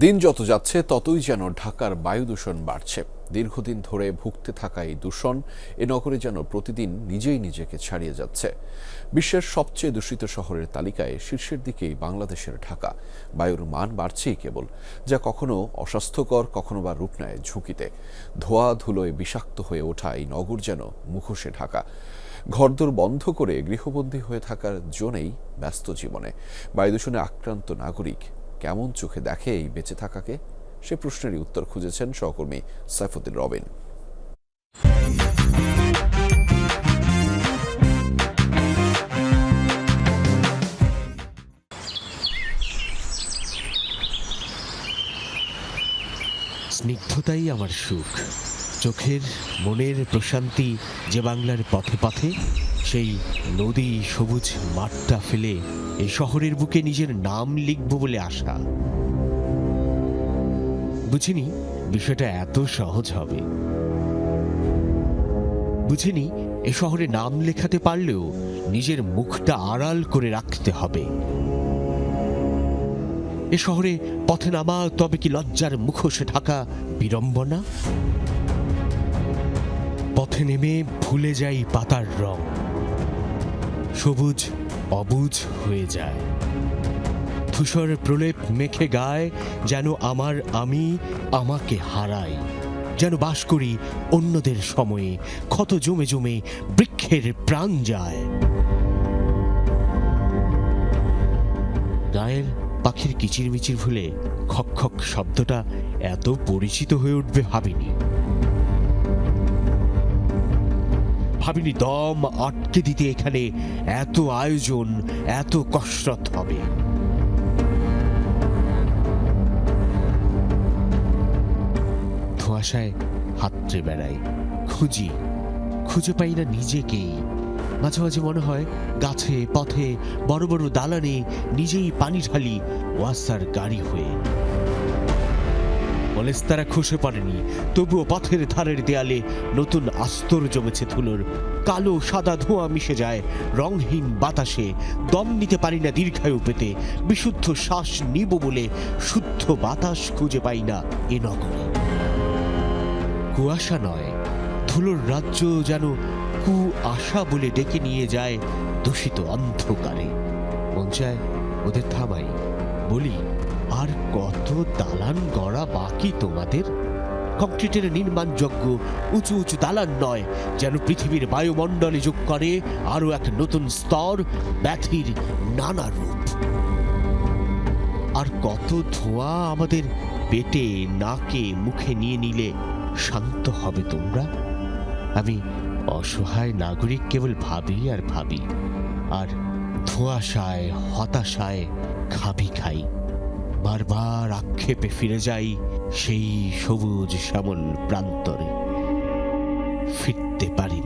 দিন যত যাচ্ছে, ততই যেন ঢাকার বায়ু দূষণ বাড়ছে। দীর্ঘদিন ধরে ভুগতে থাকা এই দূষণ এ নগরে যেন প্রতিদিন নিজেই নিজেকে ছাড়িয়ে যাচ্ছে। বিশ্বের সবচেয়ে দূষিত শহরের তালিকায় শীর্ষের দিকেই বাংলাদেশের ঢাকা। বায়ুর মান বাড়ছেই কেবল, যা কখনো অস্বাস্থ্যকর, কখনো বা রূপ নেয় ঝুঁকিতে। ধোয়া, ধুলোয় বিষাক্ত হয়ে ওঠা এই নগর যেন মুখোশে ঢাকা। ঘরদোর বন্ধ করে গৃহবন্দী হয়ে থাকার জন্যই ব্যস্ত জীবনে। বায়ু দূষণে আক্রান্ত নাগরিক কেমন চোখে দেখে এই বেঁচে থাকাকে? সে প্রশ্নেরই উত্তর খুঁজেছেন সহকর্মী সাইফুদ্দিন রবিন। স্নিগ্ধতাই আমার সুখ। চোখের মনের প্রশান্তি যে বাংলার পথে পথে সেই নদী সবুজ মাঠটা ফেলে এই শহরের বুকে নিজের নাম লিখব বলে আশা। বুঝিনি, বিষয়টা এত সহজ হবে। বুঝিনি, এ শহরে নাম লেখাতে পারলেও নিজের মুখটা আড়াল করে রাখতে হবে। এ শহরে পথে নামা, তবে কি লজ্জার মুখোশে ঢাকা বিড়ম্বনা? পথে নেমে ভুলে যাই পাতার রং। সবুজ অবুঝ হয়ে যায়। ধূসর প্রলেপ মেখে গায় যেন আমার আমি আমাকে হারাই যেন বাস করি অন্যদের সময়ে, ক্ষত জমে জমে বৃক্ষের প্রাণ যায়। গায়ের পাখির কিচিরমিচির ভুলে খক খক শব্দটা এত পরিচিত হয়ে উঠবে ভাবিনি। ভাবিনি দম আটকে দিতে এখানে এত আয়োজন, এত কসরত হবে। ধোঁয়াশায় হাতড়ে বেড়াই, খুঁজি, খুঁজে পাই না নিজেকেই। মাঝে মাঝে মনে হয় গাছে, পথে, বড় বড় দালানে নিজেই পানি ঢালি ওয়াসার গাড়ি হয়ে। তারা খসে পড়েনি। তবুও পথের ধারের দেয়ালে নতুন আস্তর জমেছে ধুলোর। কালো সাদা ধোঁয়া মিশে যায় রংহীন বাতাসে। দম নিতে পারি না দীর্ঘায়ু পেতে। বিশুদ্ধ শ্বাস নিব বলে শুদ্ধ বাতাস খুঁজে পাই না এ নগরে। কুয়াশা নয়, ধুলোর রাজ্য যেন কু আশা বলে ডেকে নিয়ে যায় দূষিত অন্ধকারে। মন চায় ওদের থামাই, বলি আর কত দালান গড়া বাকি তোমাদের? কংক্রিটের নির্মাণযোগ্য উঁচু উঁচু দালান নয়, যেন পৃথিবীর বায়ুমণ্ডলে যোগ করে আরও এক নতুন স্তর ব্যাধির নানা রূপ। আর কত ধোঁয়া আমাদের পেটে, নাকে, মুখে নিয়ে নিলে শান্ত হবে তোমরা? আমি অসহায় নাগরিক কেবল ভাবি আর ভাবি, আর ধোঁয়াশায়, হতাশায় খাবি খাই। বারবার আক্ষেপে ফিরে যাই সেই সবুজ শ্যামল প্রান্তরে। ফিরতে পারি